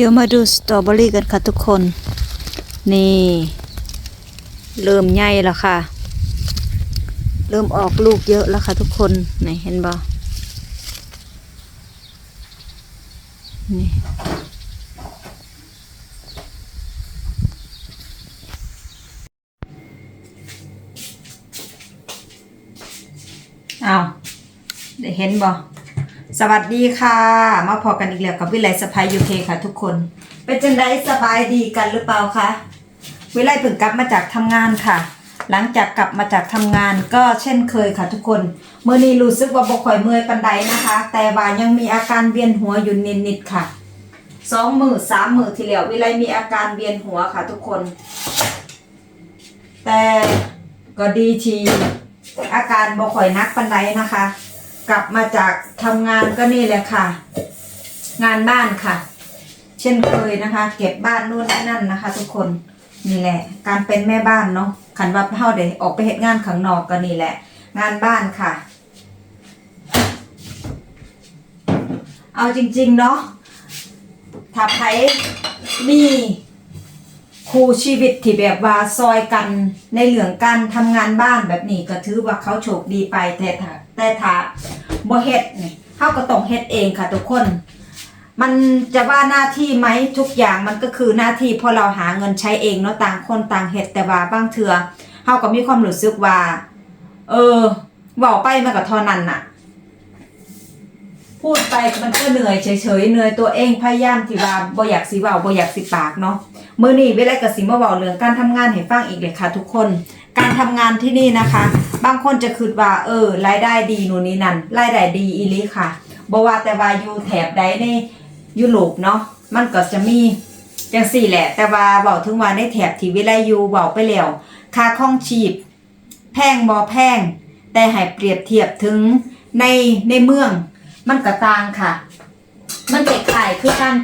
เดี๋ยวมาดูสตรอเบอรี่กันค่ะทุกคน นี่ เริ่มใหญ่แล้วค่ะ เริ่มออกลูกเยอะแล้วค่ะทุกคนไหนเห็นบ่นี่เอาได้เห็นบ่ สวัสดีค่ะ มาพอกันอีกแล้วกับวิไลสภายยูเคค่ะทุกคน เป็นจังไดสบายดีกันหรือเปล่าคะวิไลเพิ่งกลับมาจากทำงานค่ะ หลังจากกลับมาจากทำงานก็เช่นเคยค่ะทุกคนเมื่อนี้รู้สึกว่าบ่ค่อยเมื่อยปันใดนะคะ แต่ว่ายังมีอาการเวียนหัวอยู่นิดๆค่ะสองมือสามมือที่แล้ววิไลมีอาการเวียนหัวค่ะทุกคน แต่ก็ดีทีอาการบ่ค่อยนักปันใดนะคะ กลับมาจากทำงานก็นี่แหละค่ะ งานบ้านค่ะ เช่นเคยนะคะ เก็บบ้านนู่นนี่นั่นนะคะ ทุกคนนี่แหละ การเป็นแม่บ้านเนาะขันว่าเฮาเดออกไปเฮ็ดงานข้างนอกก็นี่แหละ งานบ้านค่ะ เอาจริง ๆ เนาะถ้าไผมี ครูชีวิตที่แบบว่าซอยกันในเรื่องการทำงานบ้านแบบนี้ก็ถือว่าเขาโชคดีไปแต่ถ้าแต่ถ้าบ่เฮ็ดนี่เฮาก็ต้องเฮ็ดเองค่ะทุกคน มันจะว่าหน้าที่ไหมทุกอย่างมันก็คือหน้าที่เพราะเราหาเงินใช้เองเนาะต่างคนต่างเฮ็ดแต่ว่าบางเถื่อเฮาก็มีความรู้สึกว่า เออเว้าไปมันก็เท่านั้นน่ะ พูดไปมันก็เหนื่อยเฉยๆเหนื่อยตัวเองพยายามที่ว่าบ่อยากสิเว้าบ่อยากสิปากเนาะ มื้อนี้เวลาก็สิมาเว้าเรื่องการทำงานให้ฟังอีกเลยค่ะ ทุกคน การทำงานที่นี่นะคะ บางคนจะคิดว่า เออรายได้ดีนู่นนี่นั่นรายได้ดีอีลีค่ะบ่ว่าแต่ว่าอยู่แถบใดในยุโรปเนาะมันก็จะมีจังสี่แหละ แต่ว่าเว้าถึงว่าในแถบที่วิไลอยู่เว้าไปแล้วค่าครองชีพ แพงบ่แพง แต่ให้เปรียบเทียบถึงในในเมือง มันก็ต่างค่ะ มันคล้ายคือการ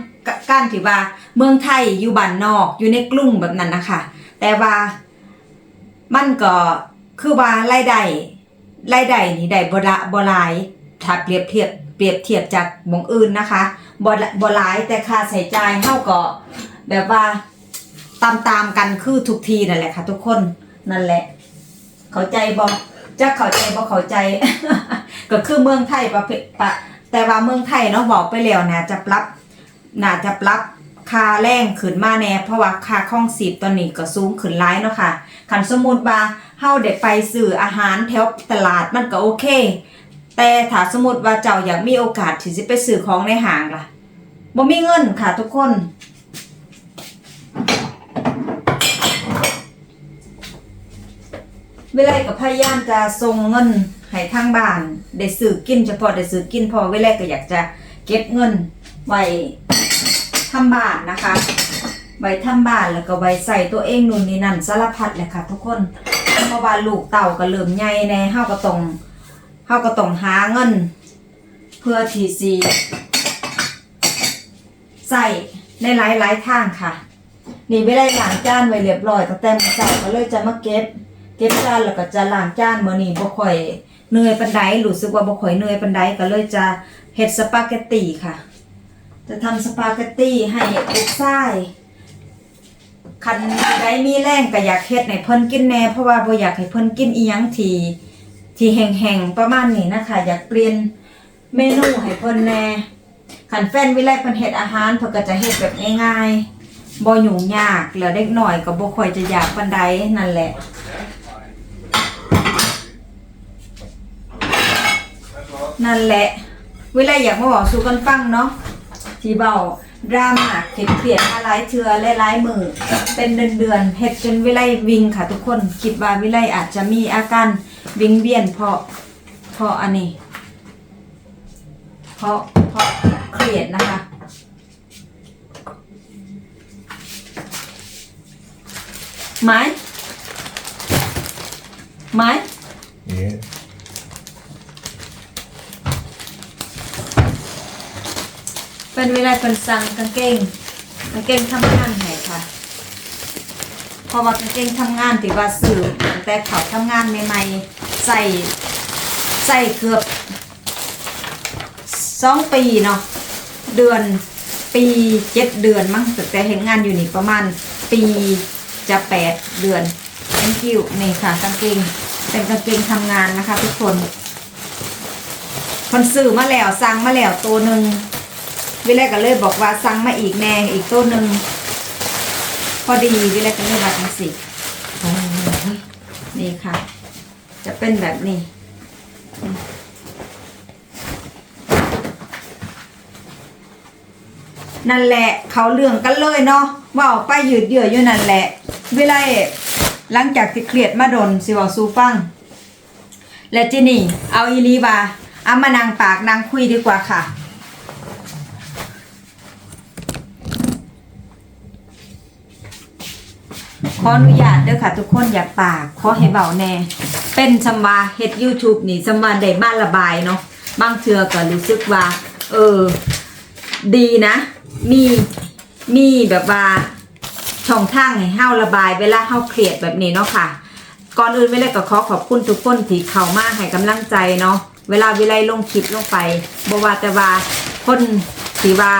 การที่ว่า เมืองไทยอยู่บ้านนอกอยู่ในกรุงแบบนั้นนะคะ แต่ว่ามันก็คือว่ารายได้รายได้นี่ได้บ่ละบ่หลายถ้าเปรียบเทียบเปรียบเทียบจากหมองอื่นนะคะบ่ละบ่หลายแต่ค่าใช้จ่ายเฮาก็แบบว่าตามตามกันคือทุกทีนั่นแหละค่ะ ทุกคนนั่นแหละ เข้าใจบ่จะเข้าใจบ่เข้าใจ ก็คือเมืองไทยประเภทแต่ว่าเมืองไทยเนาะบอกไปแล้วนะจะปรับน่าจะปรับ ค่าแรงขึ้นมาแน่เพราะว่าค่าครองชีพตอนนี้ก็สูงขึ้นหลายเนาะค่ะคันสมมุติว่าเฮาได้ไปซื้ออาหารแถวตลาดมันก็โอเค แต่ถ้าสมมุติว่าเจ้าอยากมีโอกาสที่จะไปซื้อของในห้างล่ะบ่มีเงินค่ะทุกคนเวลาก็พยายามจะส่งเงินให้ทางบ้านได้ซื้อกินเฉพาะได้ซื้อกินพอเวลาก็อยากจะเก็บเงินไว้ ทำบ้านนะคะ ไว้ทำบ้านแล้วก็ไว้ใส่ตัวเองนู่นนี่นั่นสารพัดเลยค่ะ ทุกคนเพราะว่าลูกเต่าก็เริ่มใหญ่แน่เฮาก็ต้องเฮาก็ต้องหาเงิน เพื่อที่สิใส่ในหลายๆทางค่ะ นี่เวลาล้างจานไว้เรียบร้อยตั้งแต่มื้อเช้าก็เลยจะมาเก็บ เก็บจานแล้วก็จะล้างจานมื้อนี้บ่ค่อยเหนื่อยปานใดรู้สึกว่าบ่ค่อยเหนื่อยปานใดก็เลยจะเฮ็ดสปาเกตตีค่ะ จะทำสปาเกตตี้ให้ลูกชายคันใดมีแรงก็อยากเฮ็ดให้เพิ่นกินแน่เพราะว่าบ่อยากให้เพิ่นกินอีหยังที่ที่แห้งๆประมาณนี้นะคะอยากเปลี่ยนเมนูให้เพิ่นแน่คันแฟนวิไลเพิ่นเฮ็ดอาหารเพิ่นก็จะเฮ็ดแบบง่ายๆบ่ยุ่งยากแล้วเด็กหน้อยก็บ่ค่อยจะอยากปานใดนั่นแหละนั่นแหละ เวลาอยากมาบอกสู่กันฟังเนาะ ที่เบาดราม่าเข็ดเปลี่ยนมาหลายเทือและหลายมือเป็นเดือนเดือนๆเฮ็ดจนวิไลวิงค่ะทุกคนคิดว่าวิไลอาจจะมีอาการวิงเวียนเพราะเพราะอันนี้ เพราะเพราะเครียดนะคะไหมไหม Yeah. เป็นเวลาเป็นสั่งกางเกงกางเกงทำงานให้ค่ะเพราะว่ากางเกงทำงานที่ว่าซื้อแต่เขาทำงานใหม่ๆใส่ใส่เกือบสองปีเนาะเดือนปีเจ็ดเดือนมั้งแต่เห็นงานอยู่นี่ประมาณปีจะแปดเดือน thank you นี่ค่ะกางเกงเป็นกางเกงทำงานนะคะทุกคนคนซื้อมาแล้วสั่งมาแล้วตัวหนึ่ง วิไลก็เลยบอกว่าสั่งมาอีกแน่อีกตัวหนึ่งพอดีวิไลก็เลยมาจังสินี่ค่ะ จะเป็นแบบนี้นั่นแหละเขาเรื่องกันเลยเนาะว่าไปยืดเยื้ออยู่นั่นแหละ เวลาหลังจากที่เครียดมาดนสิว่าสูฟัง และจินี่ เอาอีลีบาเอามานางปากนางคุยดีกว่าค่ะ ขออนุญาตเด้อค่ะ ทุกคนอย่าปากขอให้เบาแน่ เป็นสำวาเฮ็ด YouTube นี่สำวาได้มาระบายเนาะบางเทือก็รู้สึกว่า เออ ดีนะ มีมีแบบว่าช่องทางให้เฮาระบาย เวลาเฮาเครียดแบบนี้เนาะค่ะ ก่อนอื่นไม่เลยก็ขอขอบคุณทุกคนที่เข้ามาให้กำลังใจเนาะเวลาวิไลลงคลิปลงไปบ่ว่าแต่ว่าคนที่ว่า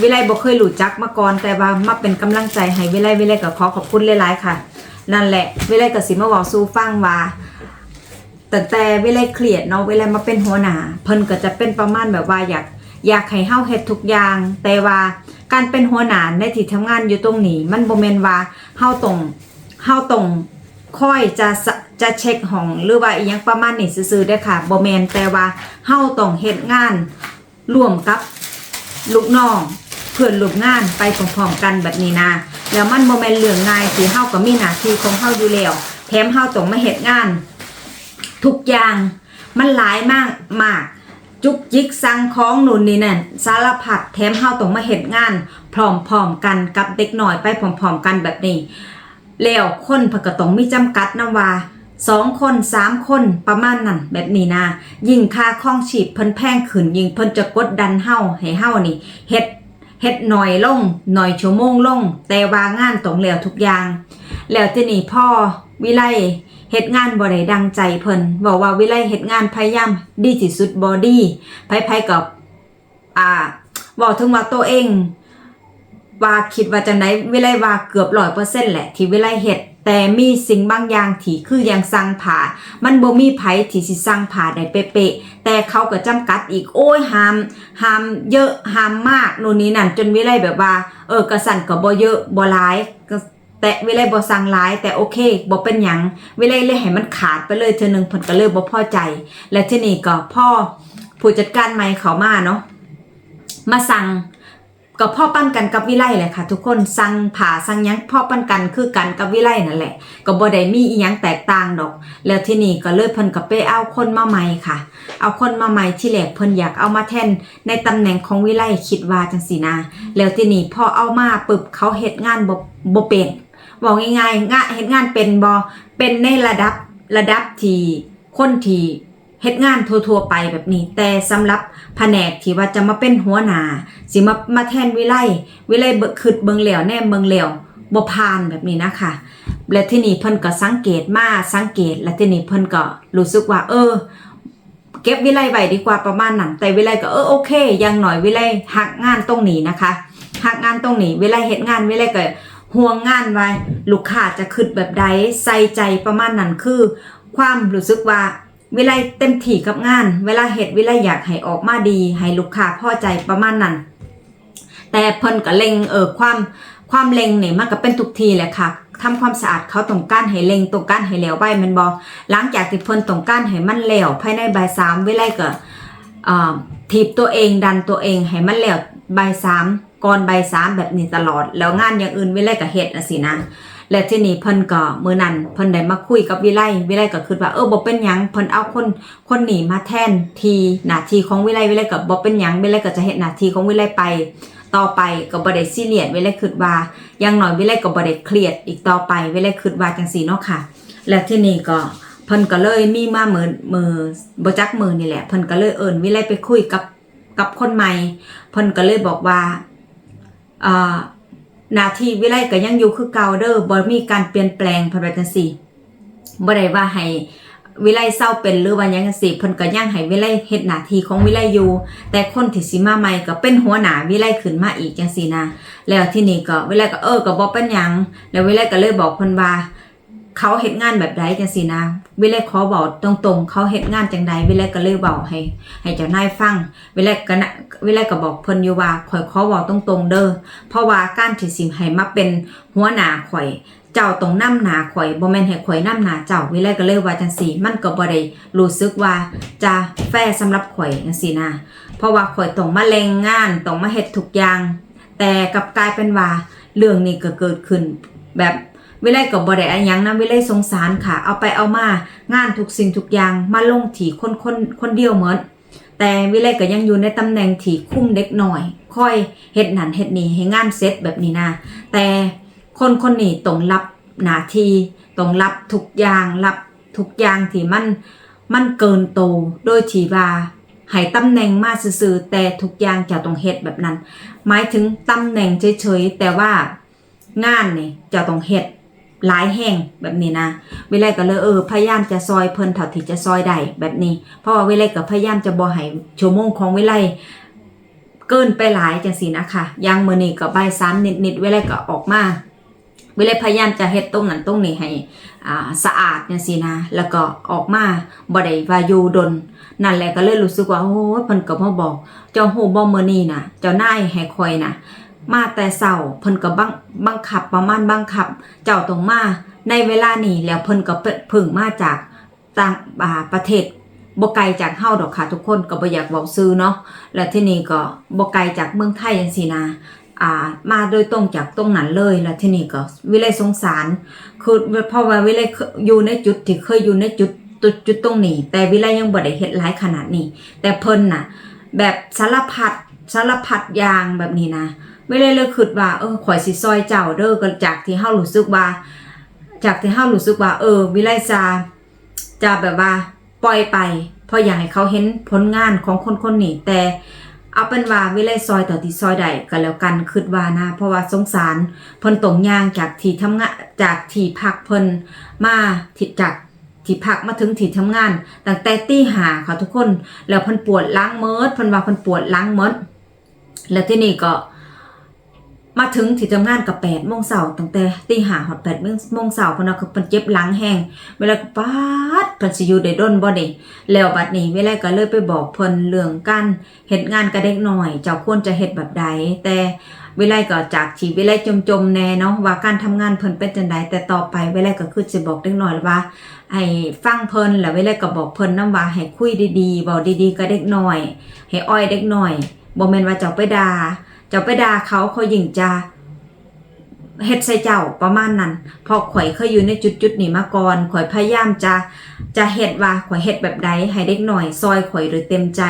วิไลบ่เคยรู้จักมาก่อนแต่ว่ามาเป็นกำลังใจให้วิไลวิไลก็ขอขอบคุณหลายๆค่ะ นั่นแหละวิไลก็สิมาว้าสู่ฟังว่าแต่แต่เวลาเครียดเนาะเวลามาเป็นหัวหน้าเพิ่นก็จะเป็นประมาณแบบว่าอยากอยากให้เฮาเฮ็ดทุกอย่าง แต่ว่าการเป็นหัวหน้าในที่ทำงานอยู่ตรงนี้ มันบ่แม่นว่าเฮาต้องเฮาต้องค่อยจะจะเช็คห้องหรือว่าอีหยังประมาณนี้ซื่อๆเด้ค่ะบ่แม่นแต่ว่าเฮาต้องเฮ็ดงานร่วมกับลูกน้อง พื่อนร่วมงานไปพร้อมๆกันแบบนี้นะแล้วมันบ่แม่นเรื่องง่ายที่เฮาก็มีหน้าที่ของเฮาอยู่แล้วแถมเฮาต้องมาเฮ็ดงาน ทุกอย่างมันหลายมากมาก จุกจิกสั่งของนู่นนี่นั่นสารพัดแถมเฮาต้องมาเฮ็ดงาน พร้อมๆกันกับเด็กหน่อยไปพร้อมๆกันแบบนี้ แล้วคนเพิ่นก็ต้องมีจำกัดนะว่าสองคนสามคนประมาณนั้นแบบนี้นะ ยิ่งค่าครองชีพเพิ่นแพงขึ้นยิ่งเพิ่นจะกดดันเฮาให้เฮานี่เฮ็ด เฮ็ดหน่อยลงหน่อยชั่วโมงลง แต่ว่างานตรงแล้วทุกอย่าง แล้วทีนี้พ่อวิไลเฮ็ดงานบ่ได้ดังใจเพิ่นบอกว่าวิไลเฮ็ดงานพยายามดีที่สุดบอดีไผๆกับอ่าบอกถึงว่าตัวเอง ว่าคิดว่าจังไดวิไลว่าเกือบร้อยเปอร์เซ็นต์แหละ ที่วิไลเฮ็ด แต่มีสิ่งบางอย่างที่คือยังสั่งผ่า มันบ่มีไผที่สิสั่งผ่าได้เป๊ะๆแต่เขาก็จำกัดอีกโอ้ยห้ามห้ามเยอะห้ามมากโน่นนี่นั่นจนวิไลแบบว่า เออกระสันก็บ่เยอะบ่หลายแต่วิไลบ่สั่งหลายแต่โอเคบ่เป็นหยังวิไลเลยให้มันขาดไปเลยเทื่อหนึงเพิ่นก็เลยบ่พอใจ และที่นี่ก็พ่อผู้จัดการใหม่เขามาเนาะมาสั่ง ก็พ่อปั้นกันกับวิไลแหละค่ะ ทุกคนสั่งผ่าสั่งยังพ่อปั้นกันคือกันกับวิไลนั่นแหละ ก็บ่ได้มีอีหยังแตกต่างดอก แล้วที่นี่ก็เลยเพิ่นก็ไปเอาคนมาใหม่ค่ะ เอาคนมาใหม่ที่แรกเพิ่นอยากเอามาแทนในตำแหน่งของวิไลคิดว่าจังสีนะแล้วที่นี่พ่อเอามาปึบเขาเฮ็ดงานบ่บ่เป็นบอกง่ายๆงานเฮ็ดงานเป็นบ่เป็นในระดับระดับที่คนที่ เฮ็ดงานทั่วๆไปแบบนี้ แต่สำหรับแผนกที่ว่าจะมาเป็นหัวหน้าสิมามาแทนวิไลวิไลเบิกคืดเบิงเหลวแน่เบิงเหลวบ่ผ่านแบบนี้นะคะและที่นี่เพิ่นก็สังเกตมาสังเกต และที่นี่เพิ่นก็รู้สึกว่า เออ เก็บวิไลไว้ดีกว่าประมาณนั้นแต่วิไลก็เออโอเคยังหน่อยวิไลหักงานตรงนี้นะคะหักงานตรงนี้วิไลเฮ็ดงานวิไลก็ห่วงงานไว้ ลูกค้าจะคิดแบบใดใส่ใจประมาณนั้นคือ ความรู้สึกว่า วิไลเต็มที่กับงาน เวลาเฮ็ดวิไลอยากให้ออกมาดี ให้ลูกค้าพอใจประมาณนั้น แต่เพิ่นก็เล็งเออความความเล็งเนี่ยมันก็เป็นทุกทีแหละค่ะทำความสะอาดเขาต้องก้ารให้เล็งต้องก้ารให้แล้วไว้แมันบอหลังจากที่เพิ่นต้องก้ารให้มันแล้วภายในใบสามวิไลก็อ่าถีบตัวเองดันตัวเองให้มันแล้วบ่ายสามก่อนใบสามแบบนี้ตลอด แล้วงานอย่างอื่นวิไลก็เฮ็ดนะสินะ และที่นี่เพิ่นก็มือนั้นเพิ่นได้มาคุยกับวิไลวิไลก็คิดว่าเออบ่เป็นหยังเพิ่นเอาคนคนนี้มาแทนทีหน้าที่ของวิไลวิไลก็บ่เป็นหยังวิไลก็จะเฮ็ดหน้าที่ของวิไลไป ต่อไปก็บ่ได้ซีเรียสวิไลคิดว่าอย่างน้อยวิไลก็บ่ได้เครียดอีกต่อไปวิไลคิดว่าจังซี่เนาะค่ะ และที่นี่ก็เพิ่นก็เลยมีมามือมือบ่จักมือนี่แหละเพิ่นก็เลยเอิ้นวิไลไปคุยกับกับคนใหม่เพิ่นก็เลยบอกว่าอ่า น้าที่วิไลก็ยังอยู่คือเก่าเด้อบ่มีการเปลี่ยนแปลงเพิ่นว่าจังซี่บ่ได้ว่าให้วิไลเศร้าเป็นหรือว่ายังจังซี่เพิ่นก็ยังให้วิไลเฮ็ดหน้าที่ของวิไลอยู่ แต่คนที่สิมาใหม่ก็เป็นหัวหน้าวิไลขึ้นมาอีกจังซี่นะแล้วที่นี่ก็วิไลก็เออก็บ่เป็นหยังแล้ววิไลก็เลยบอกเพิ่นว่า เขาเฮ็ดงานแบบใดจังซี่นะวิไลขอบอกตรงๆ เขาเฮ็ดงานจังใดวิไลก็เลยบอกให้ ให้เจ้านายฟังวิไลก็นะวิไลก็บอกเพิ่นอยู่ว่าข่อยขอบอกตรงๆ เด้อเพราะว่าการที่สิให้มาเป็นหัวหน้าข่อย เจ้าต้องน้ำหน้าข่อยบ่แม่นให้ข่อยน้ำหน้าเจ้าวิไลก็เลยว่าจังซี่มันก็บ่ได้รู้สึกว่าจะแฟร์สำหรับข่อยจังซี่นะ เพราะว่าข่อยต้องมาแรงงานต้องมาเฮ็ดทุกอย่าง แต่กลับกลายเป็นว่าเรื่องนี้ก็เกิดขึ้นแบบ วิไลก็บ่ได้อะหยังนะวิไลสงสารค่ะ เอาไปเอามางานทุกสิ่งทุกอย่างมาลงที่คนคนคนเดียวเหมือนแต่วิไลก็ยังอยู่ในตำแหน่งที่คุ้มเด็กหน่อย ค่อยเฮ็ดนั่นเฮ็ดนี่ให้งานเสร็จแบบนี้นะแต่คนคนนี้ต้องรับหน้าที่ต้องรับทุกอย่างรับทุกอย่างที่มันมันเกินโตโดยที่ว่าให้ตำแหน่งมาซื่อแต่ทุกอย่างจะต้องเฮ็ดแบบนั้น หมายถึงตำแหน่งเฉยๆแต่ว่างานนี่จะต้องเฮ็ด หลายแห่งแบบนี้นะวิไลก็เลยเออพยายามจะซอยเพิ่นเท่าที่จะซอยได้แบบนี้ เพราะว่าวิไลก็พยายามจะบ่ให้ชั่วโมงของวิไลเกินไปหลายจังซี่นะคะย่างมื้อนี้ก็บ่ายสามนิดๆวิไลก็ออกมาวิไลพยายามจะเฮ็ดตรงนั้นตรงนี้ให้อ่าสะอาดจังซี่นะ แล้วก็ออกมาบ่ได้ว่าอยู่ดน นั่นแหละก็เลยรู้สึกว่าโอ้ยเพิ่นก็มาบอก เจ้าฮู้บ่มื้อนี้นะเจ้านายให้คอยน่ะ มาแต่เช้าเพิ่นก็บังบังคับประมาณบังคับ เจ้าต้องมาในเวลานี้แล้วเพิ่นก็เปิดพึ่งมาจากต่างอ่าประเทศบ่ไกลจากเฮาดอกค่ะทุกคนก็บ่อยากเว้าซื้อเนาะแล้วที่นี่ก็บ่ไกลจากเมืองไทยจังซี่นะอ่ามาโดยตรงจากตรงนั้นเลยแล้วที่นี่ก็วิเลยสงสาร คือเพราะว่าวิเลยอยู่ในจุดที่เคยอยู่ในจุดจุดจุดตรงนี้ แต่วิเลยยังบ่ได้เฮ็ดหลายขนาดนี้ แต่เพิ่นน่ะ แบบสารพัดสารพัดอย่างแบบนี้นะ ไม่ได้เลยคิดว่าเออข่อยสิซอยเจ้าเด้อก็จากที่เฮารู้สึกว่า จากที่เฮารู้สึกว่า เออวิไลซาจะแบบว่าปล่อยไปเพราะอยากให้เขาเห็นผลงานของคนคนนี้แต่เอาเป็นว่าวิไลซอยต่อที่ซอยใดก็แล้วกันคิดว่านะ เพราะว่าสงสารเพิ่นตรงย่างจากที่ทำงานจากที่พักเพิ่นมาที่จากที่พักมาถึงที่ทำงานตั้งแต่ตีหาค่ะทุกคน แล้วเพิ่นปวดล้างเมิดเพิ่นว่าเพิ่นปวดล้างเมิดแล้วที่นี่ก็ มาถึงที่ทำงานกับแปดโมงเสาร์ตั้งแต่ตีห้าหอดแปดโมงเสาร์พนว่าคือเพิ่นเจ็บหลังแห้งเวลาปาดเพิ่นสิอยู่ได้ด้นบ่นี่แล้วบัดนี้เวลาก็เลยไปบอกเพิ่นเรื่องการเฮ็ดงานกับเด็กหน้อย เจ้าควรจะเฮ็ดแบบใดแต่เวลาก็จากที่เวลาจมๆแน่เนาะว่าการทำงานเพิ่นเป็นจังไดแต่ต่อไปเวลาก็คือสิบอกเด็กหน้อยว่าให้ฟังเพิ่นแล้วเวลาก็บอกเพิ่นนำว่าให้คุยดีๆเว้าดีๆกับเด็กหน้อย ให้อ้อยเด็กหน้อยบ่แม่นว่าเจ้าไปด่า เจ้าไปด่าเขาเขายิ่งจะเฮ็ดใส่เจ้าประมาณนั้น พอข่อยเคยอยู่ในจุดจุดนี้มาก่อนข่อยพยายามจะจะเฮ็ดว่าข่อยเฮ็ดแบบใดให้เด็กหน่อย ซอยข่อยหรือเต็มใจ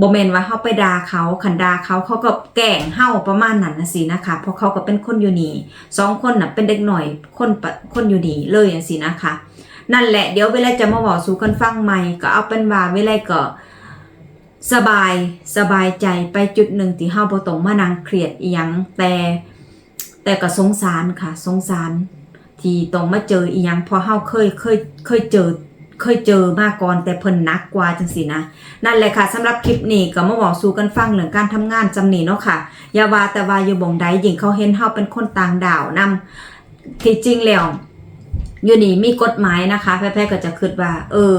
บ่แม่นว่าเฮาไปด่าเขาคันด่าเขาเขาก็แกล้งเฮาประมาณนั้นนะสินะคะเพราะเขาก็เป็นคนอยู่นี่สองคนน่ะเป็นเด็กหน่อยคนคนอยู่นี่เลยจังซี่นะคะ นั่นแหละเดี๋ยวเวลาจะมาบอกสู่กันฟังใหม่ก็เอาเป็นว่าเวลาก็ สบายสบายใจไปจุดหนึ่งที่เฮาบ่ต้องมานั่งเครียดอีหยังแต่แต่ก็สงสารค่ะ สงสาร ที่ต้องมาเจออีหยังพอเฮาเคยเคยเคยเจอเคยเจอมาก่อนแต่เพิ่นหนักกว่าจังซี่นะ นั่นแหละค่ะสำหรับคลิปนี้ก็มาบอกสู่กันฟังเรื่องการทำงานจำนี้เนาะค่ะอย่าว่าแต่ว่าอยู่บ่งใดยิ่งเขาเห็นเฮาเป็นคนต่างดาวนํที่จริงแล้วอยู่นี่มีกฎหมายนะคะ แพ้ๆก็จะคิดว่า เออ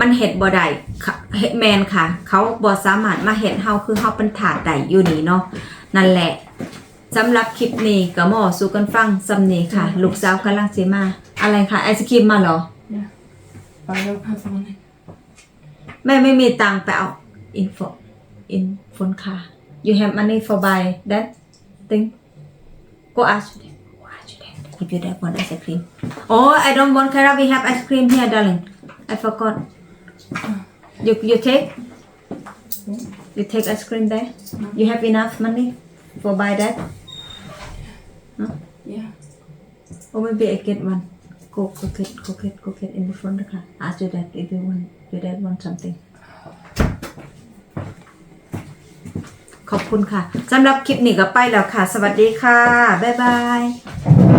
มันเฮ็ดบ่ได้ค่ะเฮ็ดแมนค่ะ เขาบ่สามารถมาเฮ็ดเฮาคือเฮาเป็นถาดได้อยู่นี่เนาะนั่นแหละสำหรับคลิปนี้ก็มาบอกสู่กันฟังสำนี้ค่ะ ลูกสาวกำลังสิมา อะไรคะไอศครีมมาเหรอ Ja. I don't have money. แม่ไม่มีตังค์ไปเอาอินโฟอินโฟนค่ะ you have money for buy that thing go ask them go ask them if you don't want ice cream oh I don't want Kara we have ice cream here darling I forgot you you take you take ice cream there you have enough money for buy that Yeah. or maybe I get one go go get go get go get in the front นะคะ ask your dad if you want your dad want something ขอบคุณค่ะสำหรับคลิปนี้ก็ไปแล้วค่ะ สวัสดีค่ะ บ๊ายบาย